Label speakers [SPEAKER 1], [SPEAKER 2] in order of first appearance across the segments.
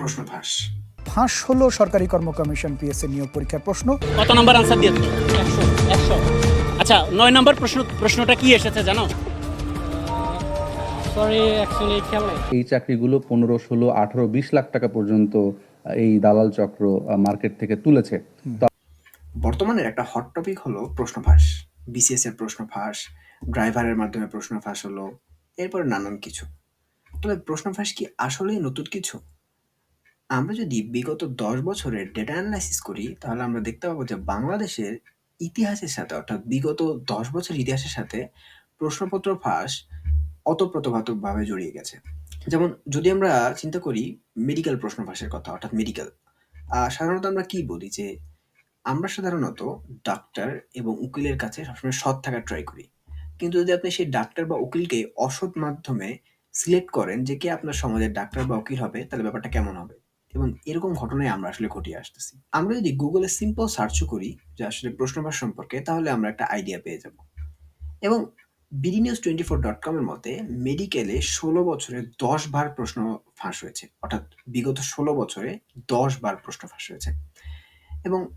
[SPEAKER 1] প্রশ্ন ফাঁস।
[SPEAKER 2] ফাঁস হলো সরকারি কর্ম কমিশন পিএসসি নিয়োগ পরীক্ষার প্রশ্ন।
[SPEAKER 3] কত নাম্বার আনসার দিয়ে একশো একশো। আচ্ছা নয় নম্বর প্রশ্ন প্রশ্নটা কি এসেছে জানো?
[SPEAKER 4] সরি অ্যাকচুয়ালি খেয়াল
[SPEAKER 5] এই চাকরিগুলো পনেরো ষোলো আঠারো বিশ লাখ টাকা পর্যন্ত এই দালাল চক্র মার্কেট থেকে তুলেছে। তো
[SPEAKER 1] বর্তমানের একটা হট টপিক হলো প্রশ্ন ফাঁস। বিসিএস এর প্রশ্ন ফাঁস ড্রাইভারের মাধ্যমে প্রশ্ন ফাঁস হলো এরপর নানান কিছু। তবে প্রশ্ন ফাঁস কি আসলেই নতুন কিছু? আমরা যদি বিগত দশ বছরের ডেটা অ্যানালাইসিস করি, তাহলে আমরা দেখতে পাবো যে বাংলাদেশের ইতিহাসের সাথে, অর্থাৎ বিগত দশ বছর ইতিহাসের সাথে প্রশ্নপত্র ফাঁস অতপ্রতভাবে জড়িয়ে গেছে। যেমন যদি আমরা চিন্তা করি মেডিকেল প্রশ্ন ফাঁসের কথা, অর্থাৎ মেডিকেল সাধারণত আমরা কি বলি যে আমরা সাধারণত ডাক্তার এবং উকিলের কাছে সবসময় সৎ থাকার ট্রাই করি। কিন্তু যদি আপনি সেই ডাক্তার বা উকিলকে অসৎ মাধ্যমে সিলেক্ট করেন যে কে আপনার সমাজের ডাক্তার বা উকিল হবে, তাহলে ব্যাপারটা কেমন হবে? এবং এরকম ঘটনায় আমরা আসলে ঘটিয়ে আসতেছি। আমরা যদি গুগলে সিম্পল সার্চও করি, যে আসলে প্রশ্নভাস সম্পর্কে, তাহলে আমরা একটা আইডিয়া পেয়ে যাব। এবং BD news twenty four dot কমের মতে মেডিকেলে ষোলো বছরে দশ বার প্রশ্ন ফাঁস হয়েছে। অর্থাৎ বিগত ষোলো বছরে দশ বার প্রশ্ন ফাঁস হয়েছে। এবং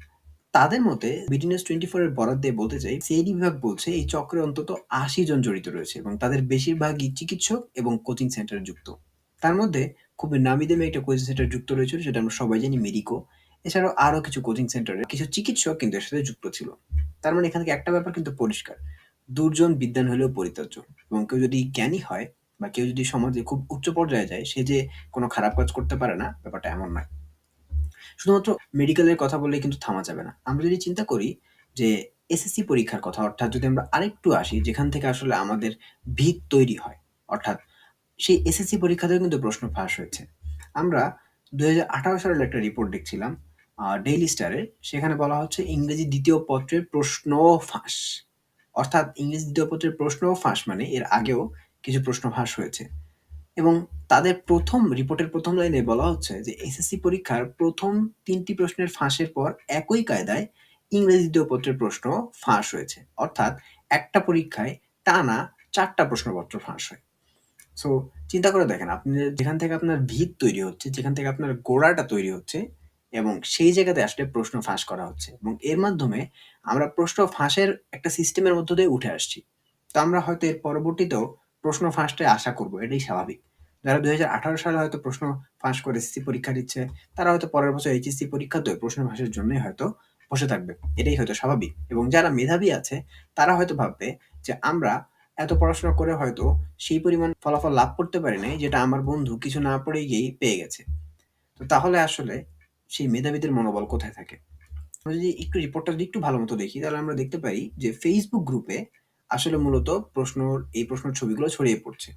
[SPEAKER 1] তাদের মতে বিডি নিউজ টোয়েন্টি ফোর এর বরাদ দিয়ে বলতে চাই সিআইডি বিভাগ বলছে, এই চক্রে অন্তত আশি জন জড়িত রয়েছে এবং তাদের বেশিরভাগই চিকিৎসক এবং কোচিং সেন্টারে যুক্ত। তার মধ্যে খুবই নামি দামি একটা কোচিং সেন্টার যুক্ত রয়েছে যেটা আমরা সবাই জানি মেডিকো এছাড়াও আরও কিছু কোচিং সেন্টারে কিছু চিকিৎসক কিন্তু এর সাথে যুক্ত ছিল। তার মানে এখান থেকে একটা ব্যাপার কিন্তু পরিষ্কার। দুর্জন বিদ্যান হলেও পরিত্যাজ্য। এবং কেউ যদি জ্ঞানী হয় বা কেউ যদি সমাজে খুব উচ্চ পর্যায়ে যায়, সে যে কোনো খারাপ কাজ করতে পারে না, ব্যাপারটা এমন নয়। শুধুমাত্র মেডিকেলের কথা বললে কিন্তু থামা যাবে না। আমরা যদি চিন্তা করি যে এসএসসি পরীক্ষার কথা, অর্থাৎ যদি আমরা আরেকটু আসি, যেখান থেকে আসলে আমাদের ভিত তৈরি হয়, অর্থাৎ সেই এসএসসি পরীক্ষাতেও কিন্তু প্রশ্ন ফাঁস হয়েছে। আমরা দু হাজার আঠারো সালের একটা রিপোর্ট দেখছিলাম ডেইলি স্টারে সেখানে বলা হচ্ছে ইংরেজি দ্বিতীয় পত্রের প্রশ্ন ফাঁস। অর্থাৎ ইংরেজি দ্বিতীয় পত্রের প্রশ্ন ফাঁস মানে এর আগেও কিছু প্রশ্ন ফাঁস হয়েছে। এবং তাদের প্রথম রিপোর্টের প্রথম লাইনে বলা হচ্ছে যে এসএসসি পরীক্ষার প্রথম তিনটি প্রশ্নের ফাঁসের পর একই কায়দায় ইংরেজি দ্বিতীয় পত্রের প্রশ্ন ফাঁস হয়েছে। অর্থাৎ একটা পরীক্ষায় টানা চারটা প্রশ্নপত্র ফাঁস হয়। সো চিন্তা করে দেখেন, আপনি যেখান থেকে আপনার ভিত তৈরি হচ্ছে, যেখান থেকে আপনার গোড়াটা তৈরি হচ্ছে এবং সেই জায়গাতে আসলে প্রশ্ন ফাঁস করা হচ্ছে এবং এর মাধ্যমে আমরা প্রশ্ন ফাঁসের একটা সিস্টেমের মধ্য দিয়ে উঠে আসছি। তো আমরা হয়তো এর পরবর্তীতেও প্রশ্ন ফাঁসটাই আশা করব, এটাই স্বাভাবিক। যারা দুই হাজার আঠারো সালে হয়তো প্রশ্ন ফাঁস করে এসএসসি পরীক্ষা দিচ্ছে, তারা হয়তো পরের বছর এইচএসসি পরীক্ষাতেও প্রশ্ন ফাঁসের জন্যই হয়তো বসে থাকবে। এটাই হয়তো স্বাভাবিক এবং যারা মেধাবী আছে, তারা হয়তো ভাববে যে আমরা এত পড়াশোনা করে হয়তো সেই পরিমাণ ফলাফল লাভ করতে পারি নাই, যেটা আমার বন্ধু কিছু না পড়ে গিয়েই পেয়ে গেছে। তো তাহলে আসলে সেই মেধাবীদের মনোবল কোথায় থাকে? যদি একটু রিপোর্টটা যদি একটু ভালো মতো দেখি, তাহলে আমরা দেখতে পারি যে ফেসবুক গ্রুপে আসলে মূলত প্রশ্ন এই প্রশ্নের ছবিগুলো ছড়িয়ে পড়ছে।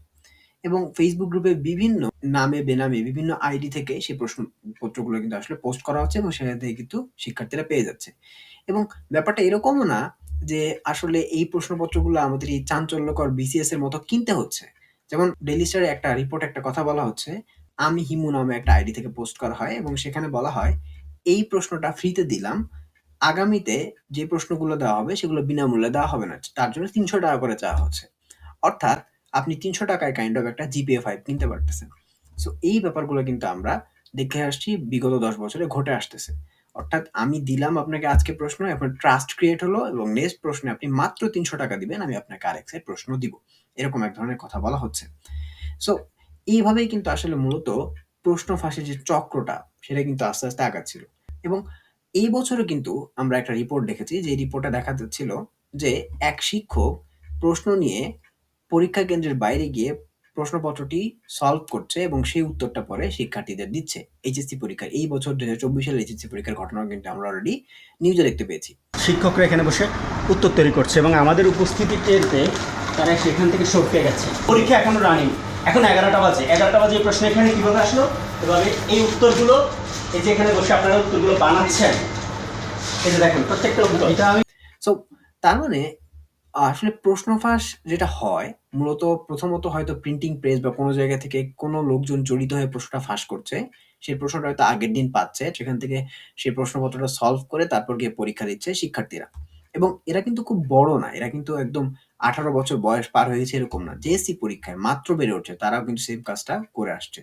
[SPEAKER 1] এবং ফেসবুক গ্রুপে বিভিন্ন নামে, বেনামে, বিভিন্ন আইডি থেকে সেই প্রশ্নপত্রগুলো কিন্তু আসলে পোস্ট করা হচ্ছে এবং সেখান থেকে কিন্তু শিক্ষার্থীরা পেয়ে যাচ্ছে। এবং ব্যাপারটা এরকমও না যে আসলে এই প্রশ্নপত্রগুলো আমাদের এই চাঞ্চল্যকর বিসিএস এর মতো কিনতে হচ্ছে। যেমন ডেলি স্টারে একটা রিপোর্ট একটা কথা বলা হচ্ছে, আমি হিমু নামে একটা আইডি থেকে পোস্ট করা হয় এবং সেখানে বলা হয়, এই প্রশ্নটা ফ্রিতে দিলাম, আগামীতে যে প্রশ্নগুলো দেওয়া হবে সেগুলো বিনামূল্যে দেওয়া হবে না, তার জন্য তিনশো টাকা করে চাওয়া হচ্ছে। অর্থাৎ আপনি তিনশো টাকায় কাইন্ড অফ একটা জিপিএ ফাইভ কিনতে পারতেছেন। সো এই ব্যাপারগুলো কিন্তু আমরা দেখে আসছি, বিগত দশ বছরে ঘটে আসতেছে। অর্থাৎ আমি দিলাম আপনাকে আজকে প্রশ্ন এখন ট্রাস্ট ক্রিয়েট হলো এবং নেক্সট প্রশ্নে আপনি মাত্র তিনশো টাকা দিবেন, আমি আপনাকে আরেক সেট প্রশ্ন দিব। এরকম এক ধরনের কথা বলা হচ্ছে। সো এইভাবেই কিন্তু আসলে মূলত প্রশ্ন ফাঁসের যে চক্রটা, সেটা কিন্তু আস্তে আস্তে আগাচ্ছিল। এবং এই বছরও কিন্তু আমরা একটা রিপোর্ট দেখেছি, যে রিপোর্টে দেখা যাচ্ছিল যে এক শিক্ষক প্রশ্ন নিয়ে পরীক্ষা কেন্দ্রের বাইরে গিয়ে প্রশ্নপত্রটি সলভ করছে এবং সেই উত্তরটা পরে শিক্ষার্থীদের দিচ্ছে। এইচএসসি পরীক্ষার এই বছর দু হাজার চব্বিশ সালের এইচএসসি পরীক্ষার ঘটনা কিন্তু আমরা অলরেডি নিউজে দেখতে পেয়েছি।
[SPEAKER 3] শিক্ষকরা এখানে বসে উত্তর তৈরি করছে এবং আমাদের উপস্থিতি টের পেয়ে তারা সেখান থেকে সরতে গেছে। পরীক্ষা এখনও রানিং এখন এগারোটা বাজে। এগারোটা বাজে প্রশ্ন এখানে কীভাবে আসলো? এভাবে এই উত্তরগুলো এই যে এখানে বসে আপনারা উত্তরগুলো বানাচ্ছেন এই যে দেখেন প্রত্যেকটা উত্তর। এটা আমি
[SPEAKER 1] সো তার মানে আসলে প্রশ্ন ফাঁস যেটা হয়, মূলত প্রথমত হয়তো প্রিন্টিং প্রেস বা কোনো জায়গা থেকে কোনো লোকজন জড়িত হয়ে প্রশ্নটা ফাঁস করছে, সেই প্রশ্নটা হয়তো আগের দিন পাচ্ছে, সেখান থেকে সেই প্রশ্নপত্রটা সলভ করে তারপর গিয়ে পরীক্ষা দিচ্ছে শিক্ষার্থীরা। এবং এরা কিন্তু খুব বড় না, এরা কিন্তু একদম আঠারো বছর বয়স পার হয়ে গেছে এরকম না জেএসসি পরীক্ষায় মাত্র বেড়ে উঠছে, তারাও কিন্তু সেম কাজটা করে আসছে।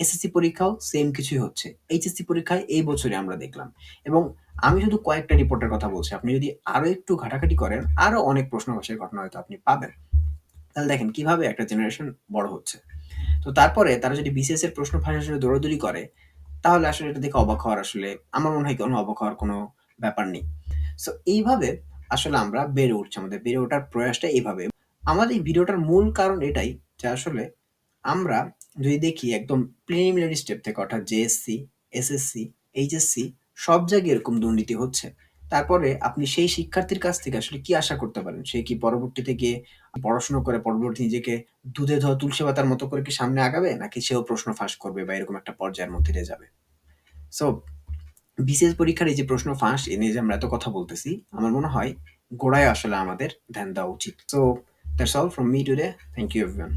[SPEAKER 1] এসএসসি পরীক্ষাও সেম কিছুই হচ্ছে এইচএসসি পরীক্ষায় এই বছরে আমরা দেখলাম। এবং আমি শুধু কয়েকটা রিপোর্টের কথা বলছি। আপনি যদি আরও একটু ঘাটাঘাটি করেন, আরও অনেক প্রশ্ন ফাঁসের ঘটনা হয়তো আপনি পাবেন। তাহলে দেখেন, কীভাবে একটা জেনারেশন বড় হচ্ছে? তো তারপরে তারা যদি বিসিএস এর প্রশ্ন ফাঁস আসলে দৌড়াদৌড়ি করে, তাহলে আসলে এটা দেখে অবাক হওয়ার আসলে আমার মনে হয় কোনো অবাক হওয়ার কোনো ব্যাপার নেই। সো এইভাবে আসলে আমরা বেড়ে উঠছি আমাদের, বেড়ে ওঠার প্রয়াসটা এইভাবে। আমাদের এই ভিডিওটার মূল কারণ এটাই যে আসলে আমরা যদি দেখি একদম প্রিলিমিনারি স্টেপ থেকে, অর্থাৎ জেএসসি এসএসসি এইচএসসি সব জায়গায় এরকম দুর্নীতি হচ্ছে। তারপরে আপনি সেই শিক্ষার্থীর কাছ থেকে আসলে কি আশা করতে পারেন? সে কি পরবর্তীতে গিয়ে পড়াশোনা করে পরবর্তী নিজেকে দুধে ধোয়া তুলসী পাতার মতো করে কি সামনে আগাবে? নাকি সেও প্রশ্ন ফাঁস করবে বা এরকম একটা পর্যায়ের মধ্যে দিয়ে যাবে? সো বিশেষ পরীক্ষার এই যে প্রশ্ন ফাঁস এ নিয়ে যে আমরা এত কথা বলতেছি, আমার মনে হয় গোড়ায় আসলে আমাদের ধ্যান দেওয়া উচিত। So that's all from me today thank you everyone